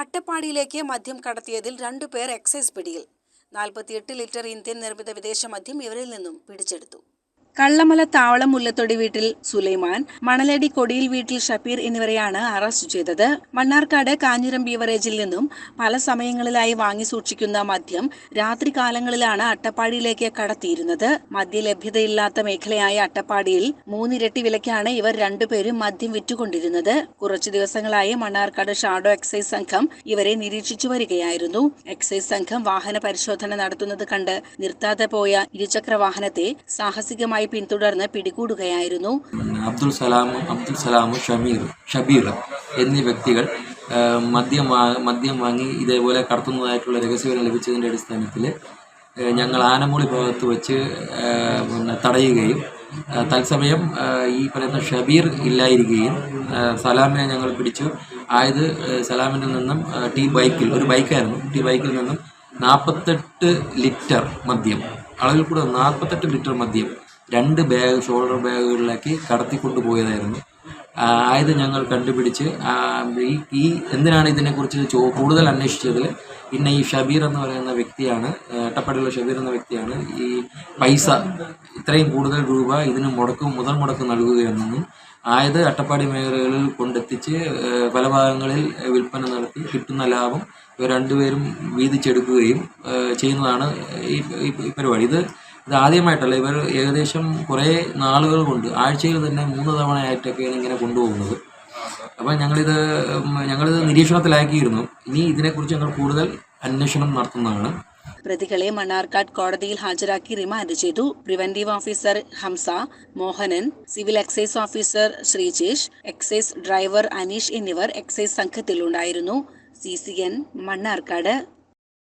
അട്ടപ്പാടിയിലേക്ക് മദ്യം കടത്തിയതിൽ രണ്ടുപേർ എക്സൈസ് പിടിയിൽ. നാൽപ്പത്തിയെട്ട് ലിറ്റർ ഇന്ത്യൻ നിർമ്മിത വിദേശ മദ്യം ഇവരിൽ നിന്നും പിടിച്ചെടുത്തു. കള്ളമല താവളം മുല്ലത്തൊടി വീട്ടിൽ സുലൈമാൻ മണലടി കൊടിയിൽ വീട്ടിൽ ഷപ്പീർ എന്നിവരെയാണ് അറസ്റ്റ് ചെയ്തത്. മണ്ണാർക്കാട് കാഞ്ഞിരം ബീവറേജിൽ നിന്നും പല സമയങ്ങളിലായി വാങ്ങി സൂക്ഷിക്കുന്ന മദ്യം രാത്രികാലങ്ങളിലാണ് അട്ടപ്പാടിയിലേക്ക് കടത്തിയിരുന്നത്. മദ്യലഭ്യതയില്ലാത്ത മേഖലയായ അട്ടപ്പാടിയിൽ മൂന്നിരട്ടി വിലയ്ക്കാണ് ഇവർ രണ്ടുപേരും മദ്യം വിറ്റുകൊണ്ടിരുന്നത്. കുറച്ചു ദിവസങ്ങളായി മണ്ണാർക്കാട് ഷാഡോ എക്സൈസ് സംഘം ഇവരെ നിരീക്ഷിച്ചു വരികയായിരുന്നു. എക്സൈസ് സംഘം വാഹന പരിശോധന നടത്തുന്നത് കണ്ട് നിർത്താതെ പോയ ഇരുചക്ര വാഹനത്തെ സാഹസികമായി പിന്തുടർന്ന് പിടികൂടുകയായിരുന്നു. അബ്ദുൽ സലാമും അബ്ദുൽ സലാമും ഷമീർ ഷബീർ എന്നീ വ്യക്തികൾ മദ്യം മദ്യം വാങ്ങി ഇതേപോലെ കടത്തുന്നതായിട്ടുള്ള രഹസ്യവിവരം ലഭിച്ചതിന്റെ അടിസ്ഥാനത്തിൽ ഞങ്ങൾ ആനമൂളി ഭാഗത്ത് വെച്ച് പിന്നെ തടയുകയും തത്സമയം ഈ പറയുന്ന ഷബീർ ഇല്ലായിരിക്കുകയും സലാമിനെ ഞങ്ങൾ പിടിച്ചു. ആയത് സലാമിന്റെ നിന്നും ടീ ബൈക്കിൽ ഒരു ബൈക്കായിരുന്നു. ടീ ബൈക്കിൽ നിന്നും നാൽപ്പത്തെട്ട് ലിറ്റർ മദ്യം അളവിൽ കൂടെ നാൽപ്പത്തെട്ട് ലിറ്റർ മദ്യം രണ്ട് ബാഗ് ഷോൾഡർ ബാഗുകളിലേക്ക് കടത്തിക്കൊണ്ടു പോയതായിരുന്നു ആയത് ഞങ്ങൾ കണ്ടുപിടിച്ച് ഈ ഈ എന്തിനാണ് ഇതിനെക്കുറിച്ച് ചോ കൂടുതൽ അന്വേഷിച്ചതിൽ? പിന്നെ ഈ ഷബീർ എന്ന് പറയുന്ന വ്യക്തിയാണ് അട്ടപ്പാടിയുള്ള ഷബീർ എന്ന വ്യക്തിയാണ് ഈ പൈസ ഇത്രയും കൂടുതൽ രൂപ ഇതിന് മുടക്കും മുതൽ മുടക്ക് നൽകുകയെന്നും ആയത് അട്ടപ്പാടി മേഖലകളിൽ കൊണ്ടെത്തിച്ച് പല ഭാഗങ്ങളിൽ വിൽപ്പന നടത്തി കിട്ടുന്ന ലാഭം ഇവർ രണ്ടുപേരും വീതിച്ചെടുക്കുകയും ചെയ്യുന്നതാണ് ഈ പരിപാടി. ഇത് ഇത് ആദ്യമായിട്ടല്ല ഇവർ ഏകദേശം കുറേ നാളുകൾ കൊണ്ട് ആഴ്ചയിൽ തന്നെ മൂന്ന് തവണയായിട്ടൊക്കെ ഇങ്ങനെ കൊണ്ടുപോകുന്നത്. അപ്പോൾ ഞങ്ങളിത് ഞങ്ങളിത് നിരീക്ഷണത്തിലാക്കിയിരുന്നു. ഇനി ഇതിനെക്കുറിച്ച് ഞങ്ങൾ കൂടുതൽ അന്വേഷണം നടത്തുന്നതാണ്. പ്രതികളെ മണ്ണാർക്കാട് കോടതിയിൽ ഹാജരാക്കി റിമാൻഡ് ചെയ്തു. Preventive officer Hamza Mohanan civil excise officer Sreejesh excise driver Aneesh എന്നിവർ excise സംഘത്തിലുണ്ടായിരുന്നു. C C N Mannarkkad.